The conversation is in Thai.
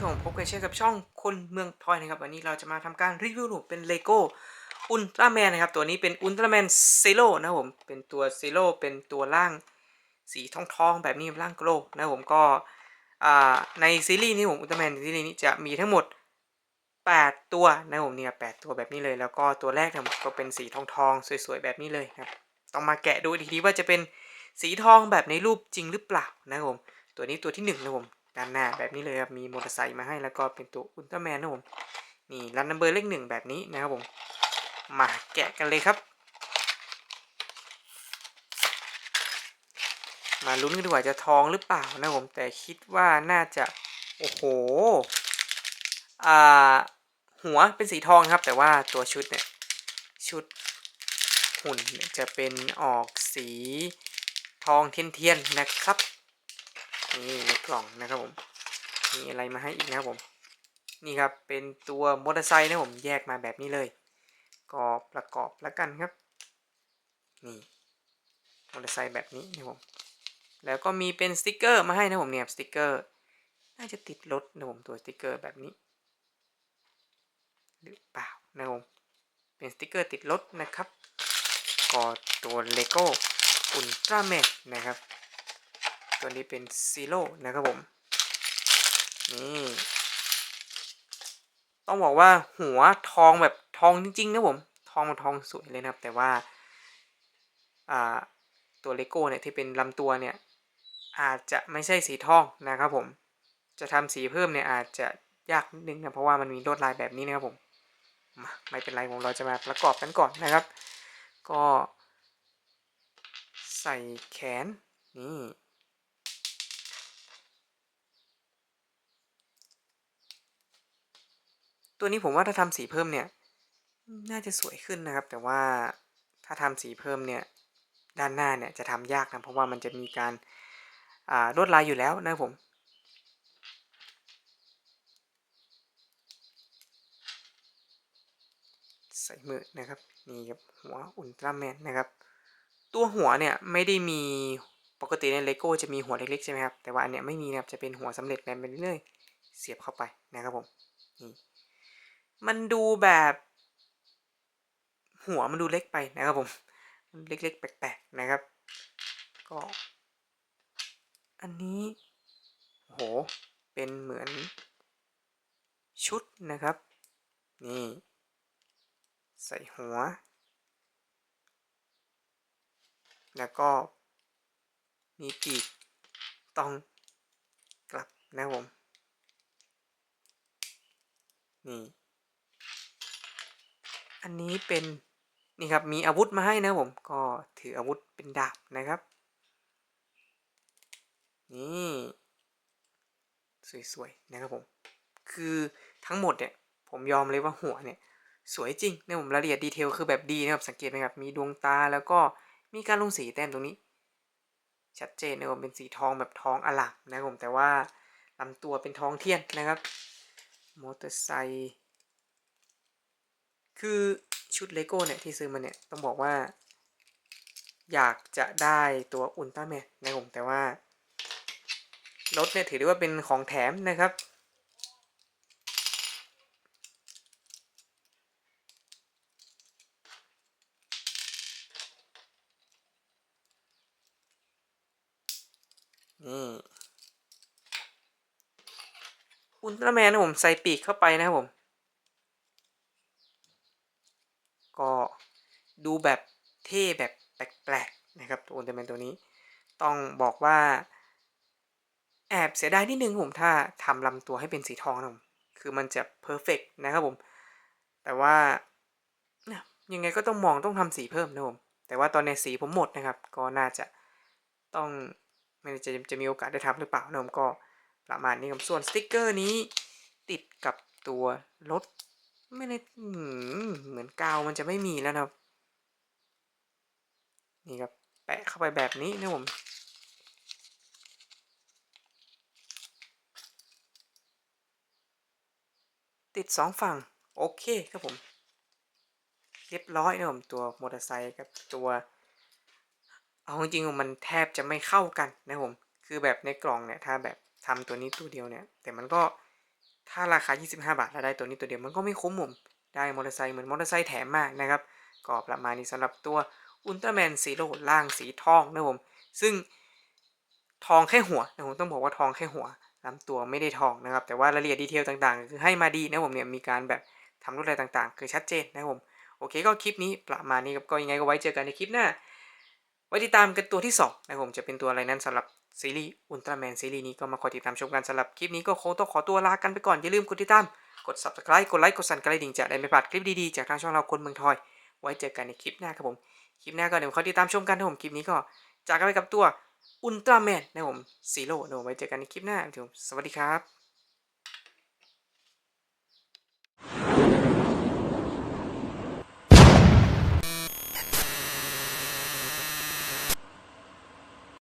ครับผมพบกันเช่นกับช่องคนเมืองทอยนะครับ วันนี้เราจะมาทำการรีวิวหนูเป็นเลโก้อุลตร้าแมนนะครับ ตัวนี้เป็นอุลตร้าแมนซีโร่นะครับผม เป็นตัวซีโร่เป็นตัวร่างสีทองทองๆแบบนี้ร่างโกลนะครับผมก็ในซีรีส์นี้ผมอุลตร้าแมนซีรีส์นี้จะมีทั้งหมด 8 ตัวนะครับผมเนี่ยแปดตัวแบบนี้เลย แล้วก็ตัวแรกเนี่ยก็เป็นสีทองทองๆสวยๆแบบนี้เลยครับต้องมาแกะดูอีกทีว่าจะเป็นสีทองแบบในรูปจริงหรือเปล่านะครับผมตัวนี้ตัวที่หนึ่งนะครับผม ด้านหน้าแบบนี้เลยครับ มีมอเตอร์ไซค์มาให้แล้วก็เป็นตัวอุลตร้าแมนนะผมนี่รันนัมเบอร์เลขหนึ่งแบบนี้นะครับผม มาแกะกันเลยครับ มาลุ้นกันดีกว่าจะทองหรือเปล่านะผมแต่คิดว่าน่าจะ โอ้โหอ่าหัวเป็นสีทองครับ แต่ว่าตัวชุดเนี่ยชุดหุ่นจะเป็นออกสีทองเทียนๆนะครับ นี่ในกล่องนะครับผม มีอะไรมาให้อีกนะครับผม นี่ครับเป็นตัวมอเตอร์ไซค์นะผมแยกมาแบบนี้เลย ก็ประกอบแล้วกันครับ นี่มอเตอร์ไซค์แบบนี้นะผม แล้วก็มีเป็นสติกเกอร์มาให้นะผมเนี่ยสติกเกอร์ น่าจะติดรถนะผมตัวสติกเกอร์แบบนี้ หรือเปล่านะผม เป็นสติกเกอร์ติดรถนะครับ ก็ตัวเลโก้อุลตร้าแมนนะครับ ตัวนี้เป็นซีโร่นะครับผม นี่ ต้องบอกว่าหัวทองแบบทองจริงๆนะผม ทองมันทองสวยเลยนะครับ แต่ว่า อ่า ตัวเลโก้เนี่ยที่เป็นลำตัวเนี่ย อาจจะไม่ใช่สีทองนะครับผม จะทำสีเพิ่มเนี่ยอาจจะยากนิดนึงนะเพราะว่ามันมีลวดลายแบบนี้นะครับผมมไม่เป็นไรผมเราจะมาประกอบกันก่อนนะครับ ก็ใส่แขนนี่ ตัวนี้ผมว่าถ้าทำสีเพิ่มเนี่ย น่าจะสวยขึ้นนะครับ แต่ว่าถ้าทำสีเพิ่มเนี่ยด้านหน้าเนี่ยจะทำยากนะเพราะว่ามันจะมีการลวดลายอยู่แล้วนะผมใส่มือนะครับนี่ครับหัวอุลตร้าแมนนะครับ ตัวหัวเนี่ยไม่ได้มีปกติในเลโก้จะมีหัวเล็กๆใช่ไหมครับแต่ว่าอันเนี้ยไม่มีนะครับจะเป็นหัวสำเร็จแบบเป็นเรื่อยๆเสียบเข้าไปนะครับผมนี่ มันดูแบบ หัวมันดูเล็กไปนะครับผม มันเล็กๆ แปลกๆนะครับ ก็ อันนี้โหเป็นเหมือนชุดนะครับ นี่ ใส่หัว แล้วก็มีปีกต้องกลับนะครับผม นี่ อันนี้เป็นนี่ครับมีอาวุธมาให้นะผม ก็ถืออาวุธเป็นดาบนะครับ นี่สวยๆนะครับผม คือทั้งหมดเนี่ยผมยอมเลยว่าหัวเนี่ยสวยจริงนะผมรายละเอียดดีเทลคือแบบดีนะครับสังเกตไหมครับมีดวงตาแล้วก็มีการลงสีแต้มตรงนี้ ชัดเจนนะครับเป็นสีทองแบบทองอลามนะครับผมแต่ว่าลำตัวเป็นทองเทียนนะครับมอเตอร์ไซค์ คือชุดเลโก้เนี่ยที่ซื้อมาเนี่ยต้องบอกว่า อยากจะได้ตัวอุลตร้าแมนนะผมแต่ว่ารถเนี่ยถือได้ว่าเป็นของแถมนะครับ นี่อุลตร้าแมนนะผมใส่ปีกเข้าไปนะครับผม ก็ดูแบบเท่แบบแปลกๆนะครับตัวอุลตร้าแมนตัวนี้ ต้องบอกว่า แอบเสียดายนิดนึงผมถ้าทำลำตัวให้เป็นสีทองนะผมคือมันจะเพอร์เฟกนะครับผม แต่ว่าเนี่ยยังไงก็ต้องมองต้องทำสีเพิ่มนะผม แต่ว่าตอนในสีผมหมดนะครับ ก็น่าจะต้องไม่จะจะมีโอกาสได้ทำหรือเปล่านะผมก็ประมาณนี้ครับส่วนสติกเกอร์นี้ติดกับตัวรถ ไม่ได้เหมือนกาวมันจะไม่มีแล้วนะครับ นี่ครับ แปะเข้าไปแบบนี้นะผมติดสองฝั่ง โอเคครับผม เรียบร้อยนะผมตัวมอเตอร์ไซค์กับตัว เอาจริงๆมันแทบจะไม่เข้ากันนะผม คือแบบในกล่องเนี่ย ถ้าแบบทำตัวนี้ตัวเดียวเนี่ย แต่มันก็ ถ้าราคา 25 บาทแล้วได้ตัวนี้ตัวเดียวมันก็ไม่คุ้มผมได้มอเตอร์ไซค์เหมือนมอเตอร์ไซค์แถมมากนะครับ ก็ประมาณนี้สำหรับตัวอุลตร้าแมนซีโร่ล่างสีทองนะผม ซึ่งทองแค่หัวนะผมต้องบอกว่าทองแค่หัวลำตัวไม่ได้ทองนะครับ แต่ว่ารายละเอียดดีเทลต่างๆ คือให้มาดีนะผมเนี่ยมีการแบบทำรูปอะไรต่างๆ คือชัดเจนนะผม โอเคก็คลิปนี้ประมาณนี้ครับก็ยังไงก็ไว้เจอกันในคลิปหน้า ไว้ติดตามกันตัวที่2นะครับผมจะเป็นตัวอะไรนั้นสำหรับซีรีส์อุลตร้าแมนซีรีส์นี้ก็มาคอยติดตามชมกันสำหรับคลิปนี้ก็คงต้องขอตัวลากันไปก่อน อย่าลืมกดติดตาม กด subscribe กดไลค์กดสั่นกระดิ่งจะได้ไม่พลาดคลิปดีๆ จากทางช่องเราคนเมืองทอย ไว้เจอกันในคลิปหน้าครับผม คลิปหน้าก็เดี๋ยวคอยติดตามชมกันนะผมคลิปนี้ก็จากกันไปกับตัวอุลตร้าแมนนะครับผมซีโร่นะผมไว้เจอกันในคลิปหน้าครับผมสวัสดีครับ